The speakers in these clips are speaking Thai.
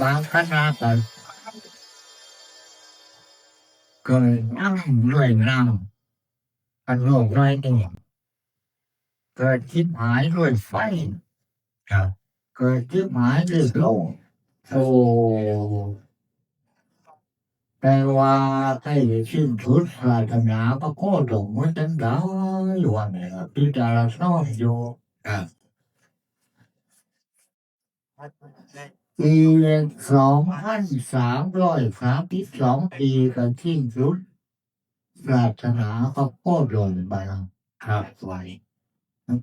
บางคณะก็เกิดน้ำด้วยน้ำกันโลกน้อยนี่เกิดคิดหายด้วยไฟครับเกิดคิดหายด้วยโลกโอ้แต่ว่าใกล้จะสิ้นสุดศาสนาพระโคดมมันจังได้วันนี้พิจารณาอยู่ครับ ปีสองพันสามร้อยสามสิบสองปีกันที่สุดศาสนาพระโคดมไปแล้วครับไว้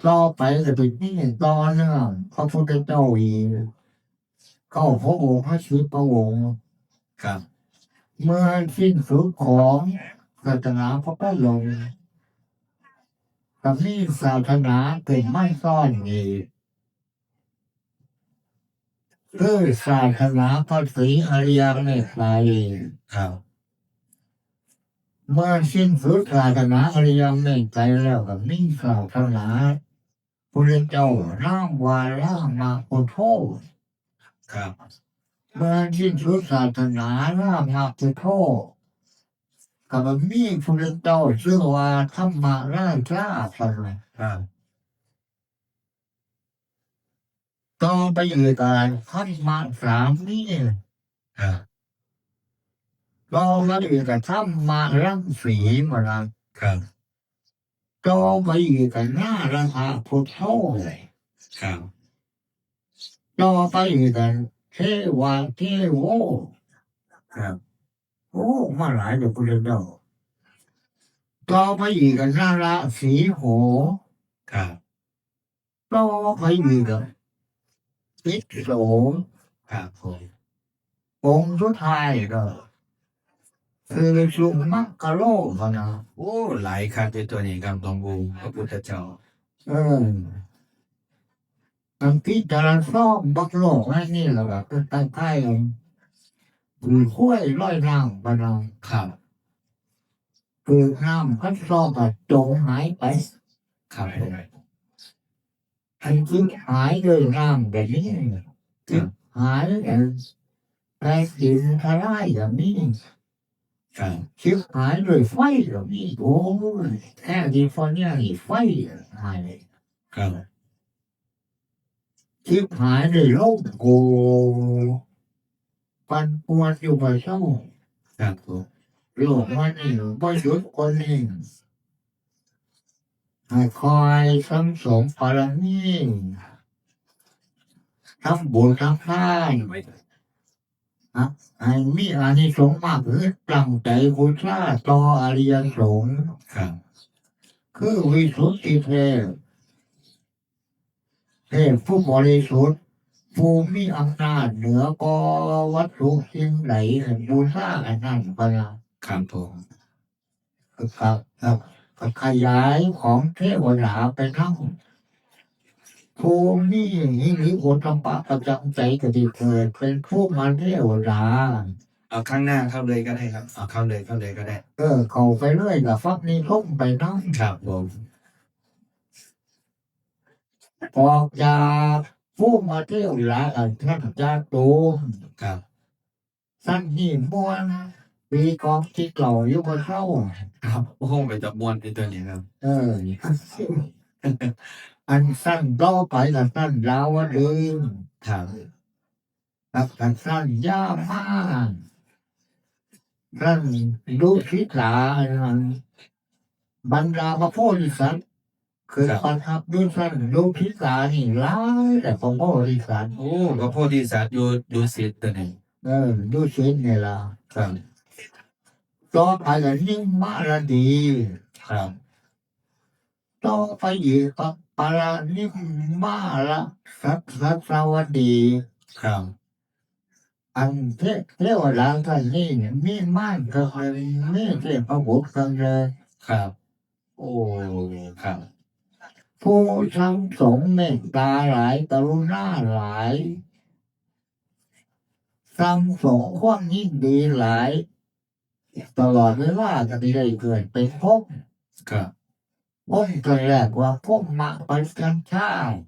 ต่อไปก็เป็นนี่ตอนเนื่องพระพุทธเจ้าอีกเข้าพระองค์พระชีพระองค์ครับ เมื่อสิ้นสุดของศาสนาพระพุทธองค์กับนี่ศาสนาเป็นไม่ซ่อนอีก คือศาสนาพระศรีอริยเมตไตรครับเมื่อสิ้นสุดศาสนาอริยเมตไตรแล้วกับนี่งศาสนาพระเจ้าร่างวาร่างมาโคโทครับเมื่อสิ้นสุดศาสนาร่างมาโคโทกับมีพระเจ้าชื่อว่าธรรมราชาพระครับ ต่อไปอยู่กันธรรมะสามนี่ครับต่อมาอยู่กันธรรมะรังสีมาละครับต่อไปอยู่กันหน้าราชาพุทโธเลยครับต่อไปอยู่กันเทวาเทโวครับโอ้มาหลายเดี๋ยวคุณเจ้าต่อไปอีกกันนาราสีโหครับต่อไปอีกกัน ปิดโสครับผมองค์สุดท้ายก็ คือสุมักกะโลกนะโอ้หลายครับในตัวนี้ครับหลวงปู่พระพุทธเจ้าเอออันที่จารซ่อมบักโลกนั่นนี่แหละแบบเป็นใต้ใต้กันคือห้วยร้อยน้ำปะนังครับคือน้ำพัดซ่อมกับจมหายไป ครับผม อันที่หายเลยน้ำแบบนี้ครับหายกันไปกินทลายแบบนี้ ให้คอยสังสมปารมีทำบุญทำทานไอ้มีอานิสงส์มากคือตั้งใจบูชาต่ออริยสงฆ์ครับคือวิสุทธิเทพเทพผู้บริสุทธิ์ผู้มีอำนาจเหนือก็วัตถุสิ่งไหนบูชาอันนั้นไปละครับผมครับครับก็ ขยายของเทวดาไปทั้งผู้มีหิริโอตปะประจำใจก็ดีเกิด เป็นผู้มันเทวดาเอาข้างหน้าเข้าเลยก็ได้ครับเอาเข้าเลยเข้าเลยก็ได้ เออ เขาไปเรื่อยกับฟักนี้ทุ่มไปทั้งครับผมออกจากผู้มาเที่ยวหลายอันท่านจากตูมครับสั้นหินบวนปีกองที่เก่าอยู่บนเข้า ครับโอ้โหไปจับบวนในตัวนี้ครับ เออ อันสั้นต่อไปกับสั้นดาวดึงครับกับกันสั้นย่ามากสั้นดูทิศาอันนั้นบรรดาพระโพธิสัตว์คือประทับด้วยสั้นดูทิศานี่ร้ายแต่ของพระโพธิสัตว์โอ้พระโพธิสัตว์อยู่ดูสิตัวนี้เออดูชิ้นนี่ล่ะครับ ต่อไปก็ยิ่งมาละดีครับต่อไปอีกก็ปารานิมมาละสัตสัตสวัสดีครับ อันเทเทวดาท่านนี่เนี่ยมีม่านก็เลยมีเทพบุตรกันเลยครับ โอ้ครับ ผู้ทั้งสงฆ์เมตตาหลายกรุณาหลายทั้งสงฆ์ความยิ่งดีหลาย ตลอดเวลาก็ได้เกิดเป็นพบครับผมก็แรกว่าผมมาประกันชาติ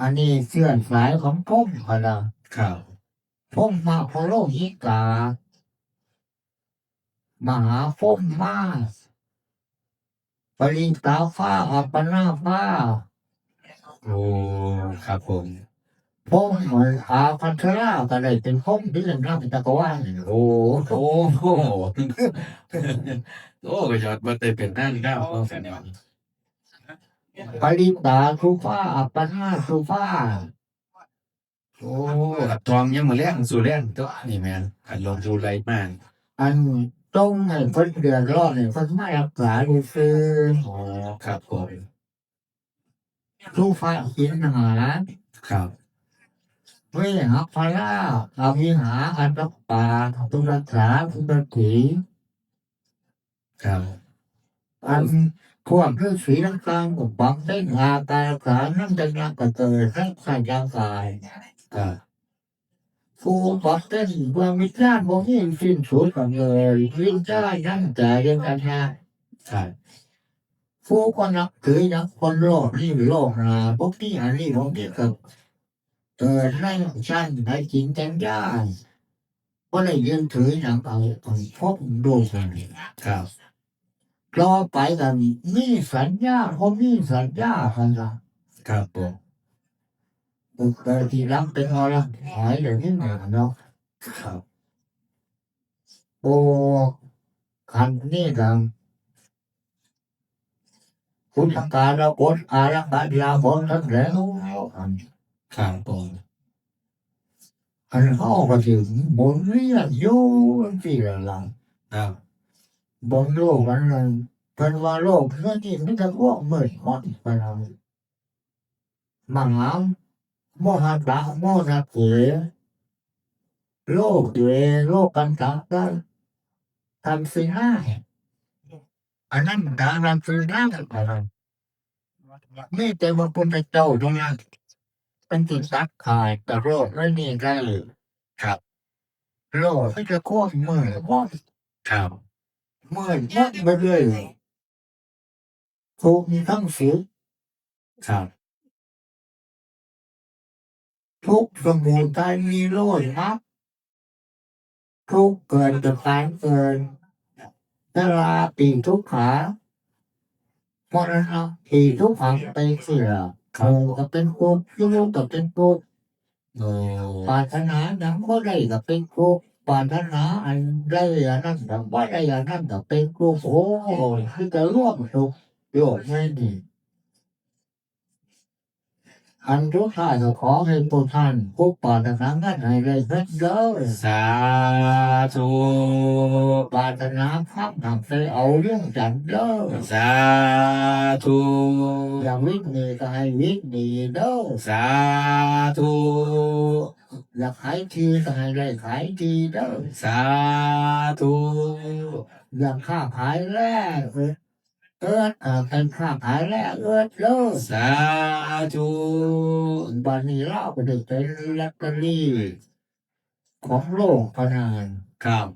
อันนี้เสื่อนสายของผมพะนะครับพงมาพโลหิกามหาฟมมาปริตาฟ้าอัปปนาฟ้าโอ้ครับผม พงเหมือนอาพันธราก็ได้เป็นพงที่เรื่องราวเป็นตะกวาลโอ้โหโอ้ก็ยอดมาเต็มเป็นนั่นแล้วแฟนเนี่ยปริตาสุฟ้าอัปปนาสุฟ้าโอ้กับทองยังมาเลี้ยงสู่เลี้ยงตัวนี่แมนขันลงดูไรมากอันต้องให้เพิ่นเดือดร้อนให้เพิ่นมารักษาดูซื้ออ๋อครับผมสุฟ้าหินหาครับ เวหาพาราอาวิหาอันรักป่าตุรักษาทุตถีครับอันพวกฤาษีต่างก็บังเต้นอาการขานั่งจะนักกระเตยทั้งสายยางกายครับผู้บังเต้นเมื่อมิจฉาบ่มีสิ้นสุดกันเลยวิญญาณนั่งใจเรื่องการงานครับผู้ก็นับถือนักคนโลกนี่โลกนาพวกที่อันนี้พวกนี้ก็ เกิดในชั้นในจริงจังได้ก็เลยยืนถืออย่างเอาของพบดูกันครับรอไปกันมีสัญญาเขามีสัญญากันละครับผมบุกไปที่รังเป็นอะไรหายเลยนี่ไหนเนาะครับโอ้คันนี่กันคุณการเราบนอารักขาลาบนทั้งแล้วอันค รับผมอันเขาก็ถึงบนเรียกอยู่ที่ละลังครับบนโลกนั้นเลยเป็นว่าโลกเพื่อที่มันจะว่องเหมือนมอดไปแล้วมังหามโมหันตะโมนักเสือโลกเดือโลกกันตากันทำสิ่งห้าอันนั้นมันการทำสิ่งห้าอะไรนี่แต่ว่าเป็นไปเจ้าตรงนั้น เป็นจุดซักขายแต่โลกไม่มีได้เลยครับโลกที่จะโคตรเหมือนมอดครับเหมือนมอดไปเลยทุกมีทั้งสุขครับทุกสมุทัยมีโลดนับทุกเกินจะตายเกินเวลาปีทุกขามรณะปีทุกขังไปเสีย เขาก็เป็นกุกยุโรก็เป็นกุกโอ้ปรารถนาดังก็ได้ก็เป็นกุกปรารถนาอันได้อันนั้นดังว่าได้อันนั้นก็เป็นกุกโอ้ยคือจะร่วมสุขโยชน์ไม่ดี อันทุกท่านก็ขอให้พวกท่านผู้ปรารถนาเงินให้ได้เงินเยอะสาธุปรารถนาพักทำไปเอาเรื่องจันเด้อสาธุอย่าวิ่งหนีก็ให้วิ่งหนีเด้อสาธุอยากขายทีก็ให้ได้ขายทีเด้อสาธุอยากค้าขายแรกเอิ้น เอิ้นเออเป็นข้าขายแรกเอิ้นเด้อสาธุบันนี้เล่าก็ได้เป็นลัตเตอรี่ของโลกพนานครับ